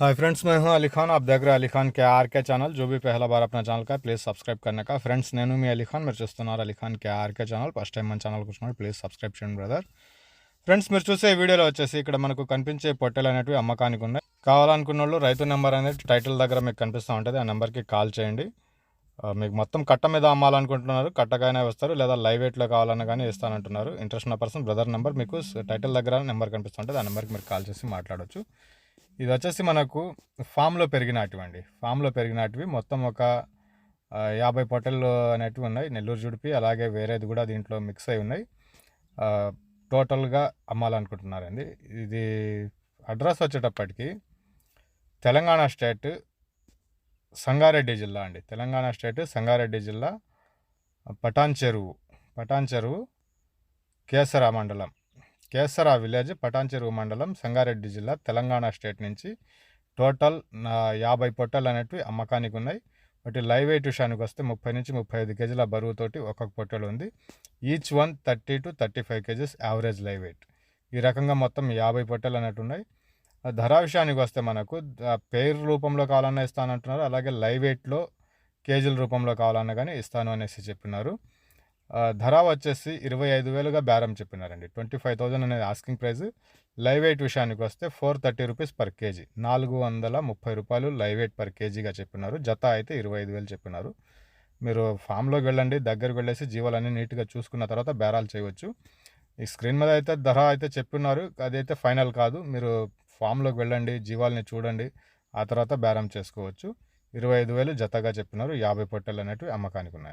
Hi friends मैं हूं अली खान आप देख रहे हैं अली खान के आर के ఛానల్ जो भी पहला बार अपना ఛానల్ का ప్లీజ్ సబ్స్క్రైబ్ करने का ఫ్రెండ్స్ నేను మీ అలీ ఖాన్ మీరు చూస్తున్నారు Ali Khan K RK channel first time మన ఛానల్ కూర్చున్నాడు ప్లీజ్ సబ్స్క్రైబ్ చేయండి బ్రదర్ ఫ్రెండ్స్ మీరు చూసే ఈ వీడియోలో వచ్చేసి ఇక్కడ మనకు కనిపించే పొట్టెలు అనేటివి అమ్మకానికి ఉన్నాయి కావాలనుకున్న వాళ్ళు రైతు నెంబర్ అనేది టైటిల్ దగ్గర మీకు కనిపిస్తూ ఉంటుంది ఆ నెంబర్కి కాల్ చేయండి ఆ, మీకు మొత్తం కట్ట మీద అమ్మాలనుకుంటున్నారు కట్టకైనా వస్తారు లేదా లైవ్ వెయిట్లో కావాలన్నా కానీ ఇస్తానంటున్నారు ఇంట్రెస్ట్ ఉన్న పర్సన్ బ్రదర్ నెంబర్ మీకు టైటిల్ దగ్గర నెంబర్ కనిపిస్తుంటుంది ఆ నెంబర్కి మీరు కాల్ చేసి మాట్లాడొచ్చు ఇది వచ్చేసి మనకు ఫామ్లో పెరిగినటివి అండి ఫామ్లో పెరిగినటివి మొత్తం ఒక యాభై పొట్టలు అనేటివి ఉన్నాయి. నెల్లూరు జుడిపి అలాగే వేరేది కూడా దీంట్లో మిక్స్ అయి ఉన్నాయి. టోటల్గా అమ్మాలనుకుంటున్నారండి. ఇది అడ్రస్ వచ్చేటప్పటికి తెలంగాణ స్టేట్ సంగారెడ్డి జిల్లా అండి. తెలంగాణ స్టేట్ సంగారెడ్డి జిల్లా పటాన్ చెరువు పటాన్ చెరువు కేసరా మండలం కేసరా విలేజ్ పటాన్చెరువు మండలం సంగారెడ్డి జిల్లా తెలంగాణ స్టేట్ నుంచి టోటల్ యాభై పొట్టలు అనేటివి అమ్మకానికి ఉన్నాయి. వాటి లైవ్ వెయిట్ విషయానికి వస్తే ముప్పై నుంచి ముప్పై ఐదు కేజీల బరువుతోటి ఒక్కొక్క పొట్టలు ఉంది. Each one thirty to thirty five KGs average live weight. ఈ రకంగా మొత్తం యాభై పొట్టెలు అన్నట్టు ఉన్నాయి. ధర విషయానికి వస్తే మనకు పేరు రూపంలో కావాలన్నా ఇస్తానంటున్నారు. అలాగే లైవ్ వెయిట్లో కేజీల రూపంలో కావాలన్నా కానీ ఇస్తాను అనేసి చెప్పినారు. ధర వచ్చేసి ఇరవై ఐదు వేలుగా బేరం చెప్పినారండి. ట్వంటీ ఫైవ్ థౌజండ్ అనేది ఆస్కింగ్ ప్రైస్ లైవ్ వెయిట్ విషయానికి వస్తే four thirty rupees per KG. నాలుగు వందల ముప్పై రూపాయలు లైవ్ వెయిట్ పర్ కేజీగా చెప్పినారు. జత అయితే ఇరవై ఐదు వేలు చెప్పినారు. మీరు ఫామ్లోకి వెళ్ళండి దగ్గరికి వెళ్ళేసి జీవాలన్నీ నీట్గా చూసుకున్న తర్వాత బేరాలు చేయవచ్చు. ఈ స్క్రీన్ మీద అయితే ధర అయితే చెప్పినారు. అదైతే ఫైనల్ కాదు. మీరు ఫామ్లోకి వెళ్ళండి జీవాలని చూడండి ఆ తర్వాత బేరం చేసుకోవచ్చు. ఇరవై ఐదు వేలు జతగా చెప్పినారు. యాభై పొట్టెలు అనేటివి అమ్మకానికి ఉన్నాయి.